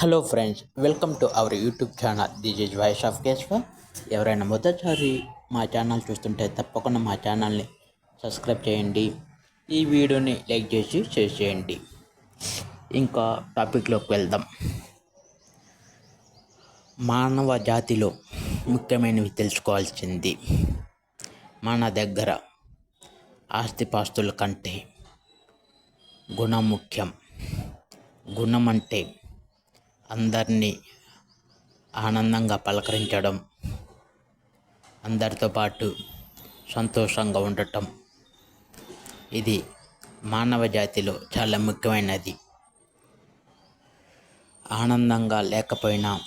Hello friends welcome to our YouTube channel this is voice of Keshava ఎవరైనా మొదటిసారి మా channel చూస్తుంటే తప్పకుండా మా ఛానల్ని సబ్స్క్రైబ్ చేయండి. ఈ వీడియోని లైక్ చేసి షేర్ చేయండి. ఇంకా టాపిక్లోకి వెళ్దాం. మానవ జాతిలో ముఖ్యమైనవి తెలుసుకోవాల్సింది మన దగ్గర ఆస్తిపాస్తుల కంటే గుణం ముఖ్యం గుణం అంటే అందరినీ ఆనందంగా పలకరించడం అందరితో పాటు సంతోషంగా ఉండటం. ఇది మానవ జాతిలో చాలా ముఖ్యమైనది. ఆనందంగా లేకపోయినా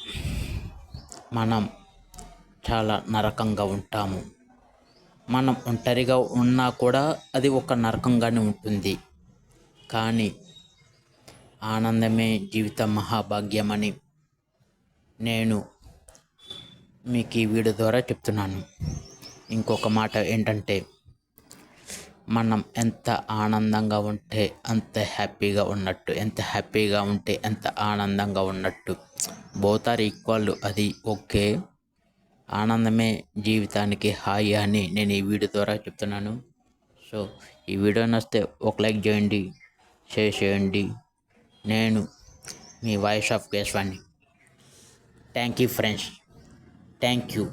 మనం చాలా నరకంగా ఉంటాము. మనం ఒంటరిగా ఉన్నా కూడా అది ఒక నరకంగానే ఉంటుంది. కానీ ఆనందమే జీవిత మహాభాగ్యమని నేను మీకు ఈ వీడియో ద్వారా చెప్తున్నాను. ఇంకొక మాట ఏంటంటే మనం ఎంత ఆనందంగా ఉంటే అంత హ్యాపీగా ఉన్నట్టు ఎంత హ్యాపీగా ఉంటే ఎంత ఆనందంగా ఉన్నట్టు. బోత్ ఆర్ ఈక్వల్ అది ఓకే. ఆనందమే జీవితానికి హాయి అని నేను ఈ వీడియో ద్వారా చెప్తున్నాను. సో ఈ వీడియో నచ్చితే ఒక లైక్ చేయండి షేర్ చేయండి. నేను మీ voice of Keshavani thank you friends thank you